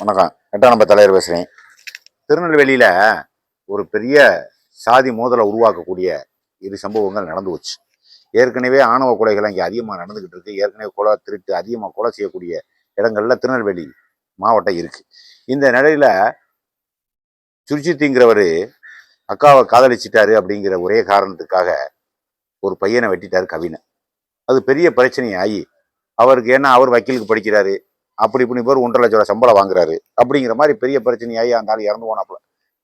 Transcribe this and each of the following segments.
வணக்கம். எட்டாம் நம்பர் தலைவர் பேசுகிறேன் திருநெல்வேலியில் ஒரு பெரிய சாதி மோதலை உருவாக்கக்கூடிய இரு சம்பவங்கள் நடந்து போச்சு. ஏற்கனவே ஆணவ கொலைகள் இங்கே அதிகமாக நடந்துக்கிட்டு இருக்கு. ஏற்கனவே கொலை திருட்டு அதிகமாக கொலை செய்யக்கூடிய இடங்கள்ல திருநெல்வேலி மாவட்டம் இருக்குது இந்த நிலையில் சுர்ஜித்துங்கிறவர் அக்காவை காதலிச்சிட்டாரு அப்படிங்கிற ஒரே காரணத்துக்காக ஒரு பையனை வெட்டிட்டார் கவினை. அது பெரிய பிரச்சனை ஆகி அவருக்கு ஏன்னா அவர் வக்கீலுக்கு படிக்கிறாரு அப்படி இப்படி பேர் ஒன்றரை லட்ச ரூபா சம்பளம் வாங்குறாரு. அப்படிங்கிற மாதிரி பெரிய பிரச்சனையாகி அந்த ஆள் இறந்து போனாப்புல.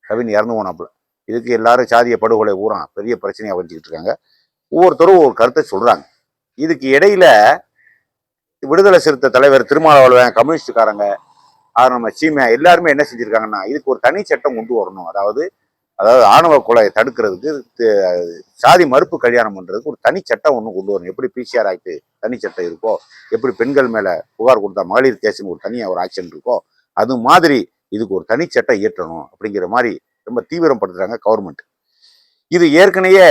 கவின் இறந்து போனாப்புல. இதுக்கு எல்லாரும் சாதிய படுகொலை ஊரா பெரிய பிரச்சனையாக வச்சுக்கிட்டு இருக்காங்க. ஒவ்வொருத்தரும் ஒரு கருத்தை சொல்கிறாங்க இதுக்கு இடையில விடுதலை சிறுத்தை தலைவர் திருமாவளவன் கம்யூனிஸ்டுக்காரங்க அது நம்ம சீமையா எல்லாருமே என்ன செஞ்சுருக்காங்கன்னா இதுக்கு ஒரு தனி சட்டம் கொண்டு வரணும். அதாவது அதாவது ஆணவ கொலையை தடுக்கிறதுக்கு சாதி மறுப்பு கல்யாணம் பண்ணுறதுக்கு ஒரு தனி சட்டம் ஒன்று கொண்டு வரணும். எப்படி பிசிஆர் ஆக்ட் தனி சட்டம் இருக்கோ எப்படி பெண்கள் மேலே புகார் கொடுத்தா மகளிர் கேஸ்னு ஒரு தனியாக ஒரு ஆக்ஷன் இருக்கோ அது மாதிரி இதுக்கு ஒரு தனி சட்டம் இயற்றணும் அப்படிங்கிற மாதிரி ரொம்ப தீவிரப்படுத்துகிறாங்க கவர்மெண்ட் இது ஏற்கனவே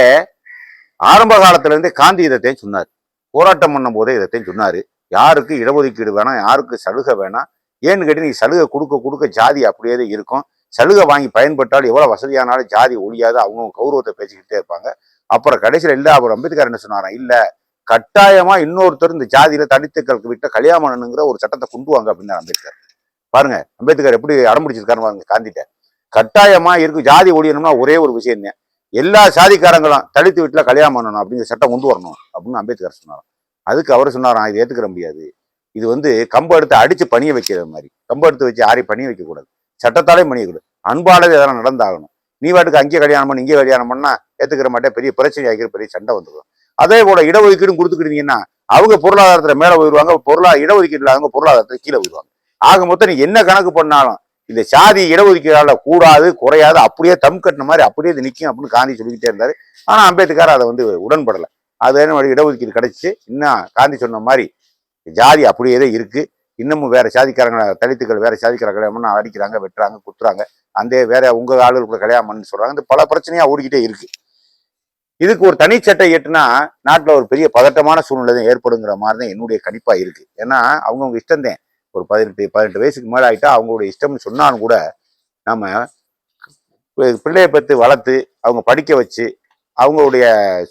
ஆரம்ப காலத்துலேருந்தே காந்தி இதைத்தையும் சொன்னார். போராட்டம் பண்ணும் போதே இதைத்தையும் சொன்னார். யாருக்கு இடஒதுக்கீடு வேணாம் யாருக்கு சலுகை வேணாம். ஏன்னு கேட்டு நீ சலுகை கொடுக்க கொடுக்க ஜாதி அப்படியே இருக்கும். சலுகை வாங்கி பயன்பட்டால் எவ்வளோ வசதியானாலும் ஜாதி ஒழியாது. அவங்க கௌரவத்தை பேசிக்கிட்டே இருப்பாங்க. அப்புறம் கடைசியில் இல்லை அவர் அம்பேத்கர் என்ன சொன்னாராம்? இல்லை கட்டாயமாக இன்னொருத்தர் இந்த ஜாதியில் தனித்துக்களுக்கு விட்ட கல்யாணம்ங்கிற ஒரு சட்டத்தை கொண்டு வாங்க அப்படின்னு அம்பேத்கர். பாருங்க அம்பேத்கர் எப்படி அடம்பிடிச்சிருக்காரு பாருங்க காந்திட்ட. கட்டாயமாக இருக்கும் ஜாதி ஒழியணும்னா ஒரே ஒரு விஷயம் தான் எல்லா சாதிக்காரங்களும் தலித்து வீட்டில் கல்யாணம் பண்ணணும் அப்படிங்கிற சட்டம் கொண்டு வரணும் அப்படின்னு அம்பேத்கர் சொன்னாராம். அதுக்கு அவர் சொன்னாராம் இது ஏற்றுக்கிற முடியாது. இது வந்து கம்பு எடுத்து அடித்து பணிய வைக்கிற மாதிரி. கம்பு எடுத்து வச்சு யாரையும் பணிய வைக்கக்கூடாது. சட்டத்தாலே பணியக்கூடாது அன்பானது இதெல்லாம் நடந்தாகணும். நீ வாட்டுக்கு அங்கே கல்யாணம் பண்ணி இங்கே கல்யாணம் பண்ணால் ஏற்றுக்கிற மாட்டேன் பெரிய பிரச்சனை ஆகிற பெரிய சண்டை வந்துடும். அதே போல இடஒதுக்கீடும் கொடுத்துக்கிட்டீங்கன்னா அவங்க பொருளாதாரத்தில் மேலே போயிடுவாங்க பொருளா இடஒதுக்கீடு அவங்க பொருளாதாரத்தில் கீழே போயிடுவாங்க. ஆக மொத்தம் நீ என்ன கணக்கு பண்ணாலும் இந்த சாதி இடஒதுக்கீடால கூடாது குறையாது அப்படியே தம் கட்டின மாதிரி அப்படியே இது நிற்கும் அப்படின்னு காந்தி சொல்லிக்கிட்டே இருந்தார். ஆனால் அம்பேத்கர் அதை வந்து உடன்படலை. அது என்ன இடஒதுக்கீடு கிடைச்சிச்சு இன்னும் காந்தி சொன்ன மாதிரி ஜாதி அப்படியே தான் இருக்கு. இன்னமும் வேற சாதிக்காரங்க தலித்துக்கள் வேற சாதிக்காரங்க கல்யாணம்னு அடிக்கிறாங்க வெட்டுறாங்க குத்துறாங்க. அந்த வேற உங்க ஆளுகளுக்குள்ள கல்யாணம்னு கல்யாணம் பண்ணு சொல்றாங்க. இந்த பல பிரச்சனையா ஓடிக்கிட்டே இருக்கு. இதுக்கு ஒரு தனி சட்டை எட்டுனா நாட்டில் ஒரு பெரிய பதட்டமான சூழ்நிலை தான் ஏற்படுங்கிற மாதிரி தான் என்னுடைய கணிப்பாக இருக்கு. ஏன்னா அவங்கவுங்க இஷ்டம்தான் ஒரு பதினெட்டு பதினெட்டு வயசுக்கு மேலே ஆகிட்டா அவங்களுடைய இஷ்டம்னு சொன்னாலும் கூட நம்ம பிள்ளையை பற்றி வளர்த்து அவங்க படிக்க வச்சு அவங்களுடைய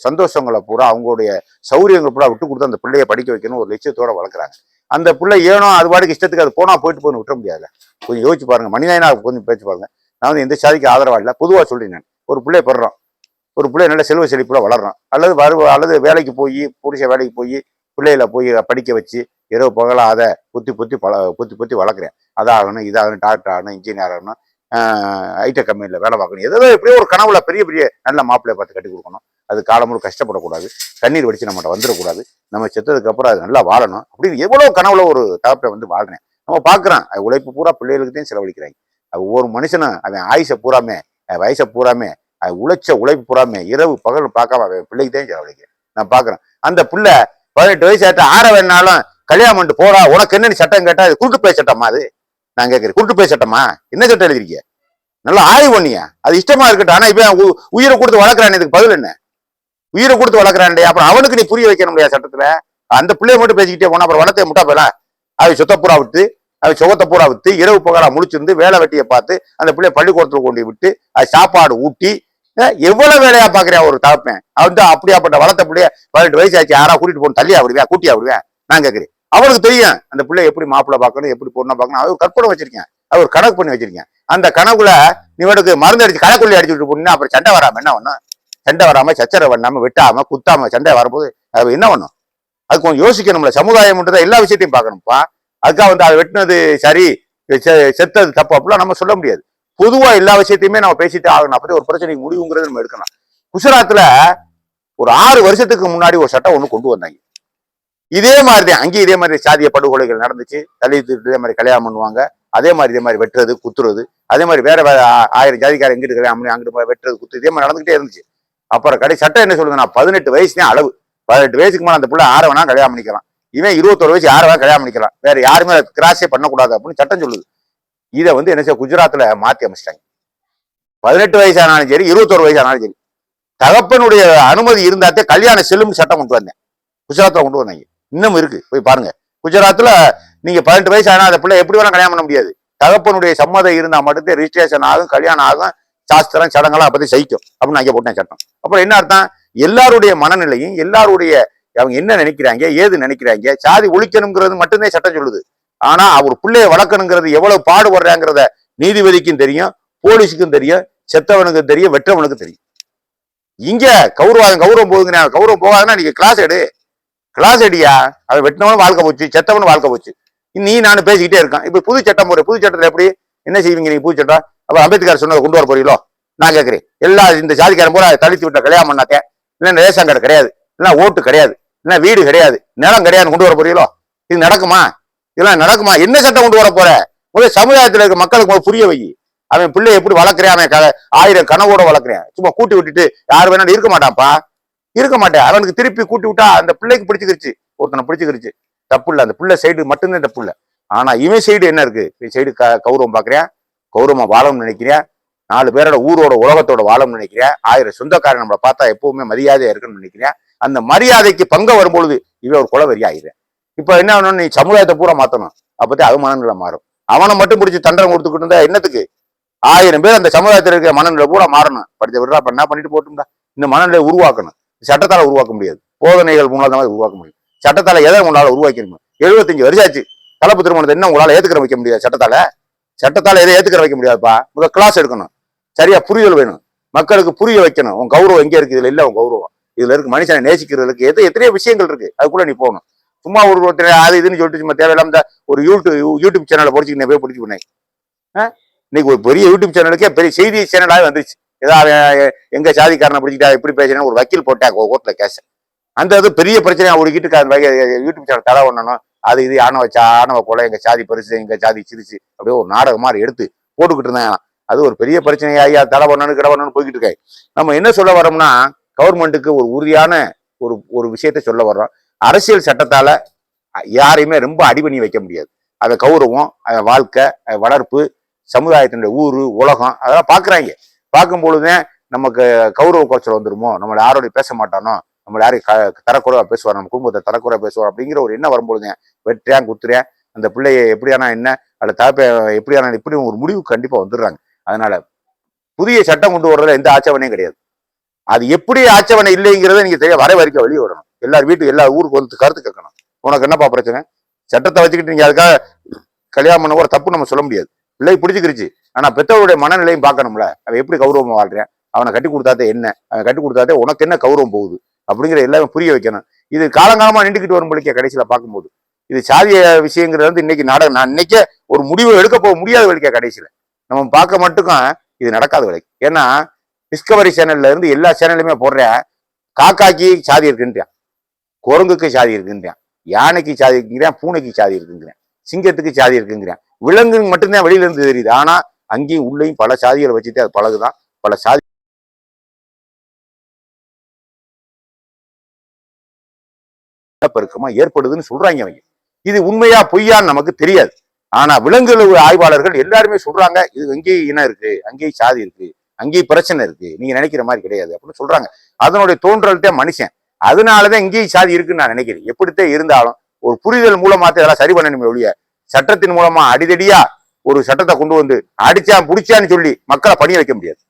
சந்தோஷங்களை பூரா அவங்களுடைய சௌரியங்களை பூரா விட்டு கொடுத்து அந்த பிள்ளையை படிக்க வைக்கணும் ஒரு லட்சியத்தோட வளர்க்குறாங்க. அந்த பிள்ளை ஏனோ அது பாட்டுக்கு இஷ்டத்துக்கு அது போனா போயிட்டு போய் விட்டுற முடியாது கொஞ்சம் யோசிச்சு பாருங்க. மனிதனா கொஞ்சம் பேச்சு பாருங்க. நான் வந்து எந்த சாதிக்கு ஆதரவா இல்லை. பொதுவாக சொல்றேன் நான். ஒரு பிள்ளைய படுறோம் ஒரு பிள்ளை நல்ல செல்வ செழிப்புல வளர்றோம். அல்லது வரு அல்லது வேலைக்கு போய் புடிச்ச வேலைக்கு போய் பிள்ளைகளை போய் படிக்க வச்சு இரவு பகலா அதை புத்தி புத்தி பல புத்தி புத்தி வளர்க்குறேன். அதாகணும் இதாகணும் டாக்டர் ஆகணும் இன்ஜினியர் ஆகணும் ஐடெக் கம்பெனியில் வேலை பார்க்கணும். ஏதோ எப்படியோ ஒரு கனவுல பெரிய பெரிய நல்ல மாப்பிள்ளைய பார்த்து கட்டி கொடுக்கணும். அது காலமுறை கஷ்டப்படக்கூடாது. கண்ணீர் வடித்து நம்மகிட்ட வந்துடக்கூடாது. நம்ம செத்ததுக்கு அப்புறம் அது நல்லா வாழணும். அப்படின்னு எவ்வளோ கனவுல ஒரு தகப்பை வந்து வாழ்றேன். நம்ம பார்க்குறான். அது உழைப்பு பூரா பிள்ளைகளுக்குத்தையும் செலவழிக்கிறாங்க. ஒவ்வொரு மனுஷனும் அவன் ஆயுசை பூராமே வயசை பூராமே அது உழைச்ச உழைப்பு பூராமே இரவு பகல் பார்க்காம அவன் பிள்ளைக்கு தான் செலவழிக்கிறேன். நான் பார்க்குறேன். அந்த பிள்ளை பதினெட்டு வயசு ஆட்ட ஆற வேணாலும் கல்யாணம் பண்ணிட்டு போறா உனக்கு என்னன்னு சட்டம் கேட்டால் அது குருட்டு போய் சட்டமா அது. நான் கேட்குறேன் கூட்டு போய் சட்டமா? என்ன சட்டம் எழுதிருக்கீங்க நல்லா ஆய்வு பண்ணியா? அது இஷ்டமா இருக்கட்டும். ஆனா இப்ப உ- உயிரை கொடுத்து வளர்க்குறான் இதுக்கு பதில் என்ன? உயிரை கொடுத்து வளர்க்குறான்டே அப்புறம் அவனுக்கு நீ புரிய வைக்கணும் இல்லையா சட்டத்துல? அந்த பிள்ளைய மட்டும் பேசிக்கிட்டே போனா அப்புறம் வளர்த்தே முட்டா போயலாம் அவை சுத்த பூரா விட்டு அவை சுகத்தை பூரா விட்டு இரவு பகலா முழிச்சிருந்து வேலை வெட்டியை பார்த்து அந்த பிள்ளைய பள்ளிக்கூடத்தில் கொண்டு விட்டு அது சாப்பாடு ஊட்டி எவ்வளவு வேலையா பாக்குறியா ஒரு தகப்பேன்? அவன் தான் அப்படியாப்பட்ட வளர்த்த பிள்ளைய பதினெட்டு வயசு ஆச்சு யாரா கூட்டிட்டு போன தள்ளியா விடுவேன் கூட்டியா விடுவேன் நான் கேட்கிறேன் அவருக்கு தெரியும் அந்த பிள்ளை எப்படி மாப்பிள்ளை பார்க்கணும் எப்படி பொண்ணை பார்க்கணும். அவர் கற்பனை வச்சிருக்கேன். அவர் கணக்கு பண்ணி வச்சிருக்கேன். அந்த கணக்குல நீவனுக்கு மருந்து அடிச்சு கணக்குள்ளே அடிச்சுட்டு போனீங்கன்னா அப்புறம் சண்டை வராம என்ன பண்ணும்? சண்டை வராம சச்சரை பண்ணாம வெட்டாம குத்தாம சண்டை வரும்போது அது என்ன பண்ணும்? அது கொஞ்சம் யோசிக்கணும்ல. சமுதாயம் எல்லா விஷயத்தையும் பார்க்கணும்ப்பா. அதுக்காக வந்து அதை வெட்டினது சரி செ- செத்தது தப்பு அப்படிலாம் நம்ம சொல்ல முடியாது. பொதுவா எல்லா விஷயத்தையுமே நம்ம பேசிட்டு ஆகணும். அப்படி ஒரு பிரச்சனைக்கு முடிவுங்கிறது நம்ம எடுக்கணும் குஜராத்ல ஒரு ஆறு வருஷத்துக்கு முன்னாடி ஒரு சட்டம் ஒண்ணு கொண்டு வந்தாங்க. இதே மாதிரி தான். அங்கேயும் இதே மாதிரி சாதிய படுகொலைகள் நடந்துச்சு. தலித்து இதே மாதிரி கல்யாணம் பண்ணுவாங்க. அதே மாதிரி இதே மாதிரி வெட்டுறது குத்துறது. அதே மாதிரி வேற வேற ஆயிரம் ஜாதிக்காரர் எங்கிட்டு கல்யாணம் பண்ணி அங்கிட்டு வெட்டுறது குத்து இதே மாதிரி நடந்துகிட்டே இருந்துச்சு. அப்புறம் கடை சட்டம் என்ன சொல்லுதுன்னா பதினெட்டு வயசு தான் அளவு. பதினெட்டு வயசுக்கு மேலே அந்த பிள்ளை ஆறு வேணா கல்யாணம் பண்ணிக்கலாம். இவன் இருபத்தொரு வயசு யாரை வேணா கல்யாணம் பண்ணிக்கலாம். வேற யாருமே கிராஸே பண்ணக்கூடாது அப்படின்னு சட்டம் சொல்லுது. இதை வந்து என்ன செய்ய குஜராத்தில் மாற்றி அமைச்சிட்டாங்க. பதினெட்டு வயசு ஆனாலும் சரி இருபத்தொரு வயசு ஆனாலும் சரி. தகப்பனுடைய அனுமதி இருந்தாத்தே கல்யாணம் செல்லும் சட்டம் கொண்டு வந்தேன். குஜராத்தில் கொண்டு வந்தாங்க. இன்னும் இருக்கு. போய் பாருங்க. குஜராத்ல நீங்க பதினெட்டு வயசு ஆனா அந்த பிள்ளை எப்படி வேணா கல்யாணம் பண்ண முடியாது. தகப்பனுடைய சம்மதம் இருந்தா மட்டும்தான் ரிஜிஸ்ட்ரேஷன் ஆகும் கல்யாணம் ஆகும் சாஸ்திரம் சடங்கெல்லாம் அப்படி சகிக்கும் அப்படின்னு அங்கே போட்டேன் சட்டம். அப்புறம் என்ன அர்த்தம்? எல்லாருடைய மனநிலையும் எல்லாருடைய அவங்க என்ன நினைக்கிறாங்க ஏது நினைக்கிறாங்க சாதி ஒழிக்கணுங்கிறது மட்டும்தான் சட்டம் சொல்லுது. ஆனா அவர் பிள்ளைய வளர்க்கணுங்கிறது எவ்வளவு பாடுபடுறாங்கிறத நீதிபதிக்கும் தெரியும் போலீஸுக்கும் தெரியும் செத்தவனுக்கு தெரியும் வெற்றவனுக்கு தெரியும். இங்க கௌரவம் கௌரவம் போகுதுங்க. கௌரவம் போகாதுன்னா நீங்க கிளாஸ் எடு. கிளாஸ் அடியா? அவன் வெட்டினவனும் வாழ்க்கை போச்சு செத்தவனும் வாழ்க்கை போச்சு. நீ நானும் பேசிக்கிட்டே இருக்கான். இப்போ புது சட்டம் போற புது சட்டத்துல எப்படி என்ன செய்வீங்க நீங்க புது சட்டம் அப்ப அம்பேத்கர் சொன்னதை கொண்டு வர போறீங்களோ? நான் கேட்குறேன். எல்லா இந்த ஜாதிக்காரன் பூரா தலித்து விட்ட கல்யாணம் பண்ணாக்க இல்ல ரேஷன் கார்டு கிடையாது. இல்லைன்னா ஓட்டு கிடையாது. இல்லைன்னா வீடு கிடையாது. நிலம் கிடையாது கொண்டு வர போறீங்களோ? இது நடக்குமா? இதெல்லாம் நடக்குமா? என்ன சட்டம் கொண்டு வர போற? முதல் சமுதாயத்தில் இருக்க மக்களுக்கு புரிய வை. அவன் பிள்ளை எப்படி வளர்க்குறேன் அவன் ஆயிரம் கனவோட வளர்க்குறேன் சும்மா கூட்டி விட்டுட்டு யார் வேணாலும் இருக்க மாட்டான்ப்பா. இருக்க மாட்டேன். அவனுக்கு திருப்பி கூட்டி விட்டா அந்த பிள்ளைக்கு பிடிச்சிக்கிருச்சு. ஒருத்தனை பிடிச்சிக்கிருச்சு. தப்பு இல்லை அந்த பிள்ளை சைடு மட்டும்தான் தப்பு இல்லை ஆனா இவன் சைடு என்ன இருக்கு? இவன் சைடு க கௌரவம் பாக்குறேன் கௌரவமா வாழணும்னு நினைக்கிறேன் நாலு பேரோட ஊரோட உலகத்தோட வாழணும்னு நினைக்கிறேன் ஆயிரம் சொந்தக்காரன் நம்மளை பார்த்தா எப்பவுமே மரியாதையா இருக்குன்னு நினைக்கிறேன் அந்த மரியாதைக்கு பங்க வரும்பொழுது இவன் ஒரு குலவெறி ஆயிடுறேன் இப்ப என்ன ஆகணும் நீ சமுதாயத்தை பூரா மாத்தணும். அப்பதான் அது மனநிலை மாறும். அவனை மட்டும் பிடிச்சி தண்டனை கொடுத்துக்கிட்டு இருந்தா என்னத்துக்கு? ஆயிரம் பேர் அந்த சமுதாயத்தில் இருக்கிற மனநிலை பூரா மாறணும். படித்த விடுறா என்ன பண்ணிட்டு போட்டுங்க இந்த மனநிலை உருவாக்கணும். சட்டத்தால உருவாக்க முடியாது. போதனைகள் முன்னால் தான் உருவாக்க முடியும் சட்டத்தால எதை உங்களால முடியும்? எழுபத்தஞ்சு வருஷம் ஆச்சு கலப்பு திருமணத்தை என்ன உங்களால ஏற்றுக்கிற வைக்க முடியாது? சட்டத்தால? சட்டத்தால எதை ஏற்றுக்கிற வைக்க முடியாதுப்பா? முதல் கிளாஸ் எடுக்கணும். சரியா புரிதல் வேணும். மக்களுக்கு புரிய வைக்கணும். உன் கௌரவம் எங்கே இருக்குது இதில் இல்லை உன் கௌரவம். இதில் இருக்கு மனுஷனை நேசிக்கிறதுக்கு எது எத்தனையோ விஷயங்கள் இருக்கு. அது கூட நீ போகணும். சும்மா ஒரு ஒருத்தர் அது இதுன்னு சொல்லிட்டு சும்மா தேவையில்லாம இந்த ஒரு யூடியூப் யூடியூப் சேனலை படிச்சுக்கிட்டு போய் பிடிச்சி பண்ணேன் இன்னைக்கு ஒரு பெரிய யூடியூப் சேனலுக்கே பெரிய செய்தி சேனலாக வந்துருச்சு. ஏதாவது எங்க சாதிக்காரனை பிடிச்சிட்டா எப்படி பேசுறேன்னு ஒரு வக்கீல் போட்டாங்க கோர்ட்ல கேஸ். அந்த இது பெரிய பிரச்சனையா ஓடிக்கிட்டு அந்த யூடியூப் சேனல் தலை பண்ணணும் அது இது ஆணவ சா ஆணவ கொலை எங்க சாதி பரிசு எங்க சாதி சிரிச்சு அப்படியே ஒரு நாடகம் மாதிரி எடுத்து போட்டுக்கிட்டு இருந்தாங்க அது ஒரு பெரிய பிரச்சனையாகி அது தலை பண்ணணும் கிட பண்ணணும் போய்கிட்டு இருக்காங்க நம்ம என்ன சொல்ல வரோம்னா கவர்மெண்ட்டுக்கு ஒரு உறுதியான ஒரு ஒரு விஷயத்த சொல்ல வர்றோம். அரசியல் சட்டத்தால யாரையுமே ரொம்ப அடி பண்ணி வைக்க முடியாது. அதை கௌரவம் அதை வாழ்க்கை வளர்ப்பு சமுதாயத்தினுடைய ஊர் உலகம் அதெல்லாம் பார்க்குறாங்க பார்க்கும் பொழுதே நமக்கு கௌரவ குறைச்சல் வந்துருமோ? நம்மளை யாரோடையும் பேச மாட்டானோ? நம்மளை யாரையும் க- தரக்குறைவா பேசுவார்? நம்ம குடும்பத்தை தரக்குறைவா பேசுவார்? அப்படிங்கிற ஒரு எண்ணம் வரும்பொழுதே வெட்டுறேன் குத்துறேன் அந்த பிள்ளையை எப்படியானா என்ன அல்ல தகப்ப எப்படியானா இப்படி ஒரு முடிவு கண்டிப்பா வந்துடுறாங்க. அதனால புதிய சட்டம் கொண்டு வர்றதுல எந்த ஆட்சேபனையும் கிடையாது. அது எப்படி ஆட்சேபனை இல்லைங்கிறத நீங்க தெரிய வர வரைக்கும் வெளியே விடணும் எல்லார் வீட்டு எல்லா ஊருக்கு வந்து கருத்து கேட்கணும். உனக்கு என்னப்பா பிரச்சனை? சட்டத்தை வச்சுக்கிட்டு நீங்க அதுக்காக கல்யாணம் பண்ண கூட தப்பு நம்ம சொல்ல முடியாது. பிள்ளை பிடிச்சிக்கிருச்சு. ஆனா பெற்றவருடைய மனநிலையும் பார்க்கணும்ல. அவன் எப்படி கௌரவமா வாழ்றேன்? அவனை கட்டி கொடுத்தாதே என்ன? அவன் கட்டி கொடுத்தாதே உனக்கு என்ன கௌரவம் போகுது? அப்படிங்கிற எல்லாமே புரிய வைக்கணும். இது காலங்காலமா நின்றுக்கிட்டு வரும் பொழுது கடைசியில பார்க்கும்போது. இது சாதிய விஷயங்கிறது வந்து இன்னைக்கு நாடகம் நான் இன்னைக்கே ஒரு முடிவு எடுக்க போக முடியாத வழிக்க கடைசியில. நம்ம பார்க்க மட்டுக்கும் இது நடக்காத வரைக்கும் ஏன்னா டிஸ்கவரி சேனல்ல இருந்து எல்லா சேனல்லையுமே போடுறேன் காக்காக்கு சாதி இருக்குன்றான். குரங்குக்கு சாதி இருக்குன்றான். யானைக்கு சாதி இருக்குங்கிறேன். பூனைக்கு சாதி இருக்குங்கிறேன். சிங்கத்துக்கு சாதி இருக்குங்கிறேன். விலங்கு மட்டும்தான் வெளியில இருந்து தெரியுது. ஆனா அங்கேயும் உள்ளேயும் பல சாதிகளை வச்சுட்டு அது பழகுதான். பல சாதி பெருக்கமா ஏற்படுதுன்னு சொல்றாங்க அவங்க இது உண்மையா பொய்யான்னு நமக்கு தெரியாது. ஆனா விலங்குகள் ஆய்வாளர்கள் எல்லாருமே சொல்றாங்க இது அங்கேயும் இனம் இருக்கு அங்கேயும் சாதி இருக்கு அங்கேயும் பிரச்சனை இருக்கு நீங்க நினைக்கிற மாதிரி கிடையாது அப்படின்னு சொல்றாங்க. அதனுடைய தோன்றல்தான் மனுஷன். அதனாலதான் இங்கேயும் சாதி இருக்குன்னு நான் நினைக்கிறேன். எப்படித்தான் இருந்தாலும் ஒரு புரிதல் மூலமா இதெல்லாம் சரி பண்ணணுமே ஒழிய சட்டத்தின் மூலமா அடிதடியா ஒரு சட்டத்தை கொண்டு வந்து அடிச்சான் புடிச்சான்னு சொல்லி மக்களை பணிய வைக்க முடியாது.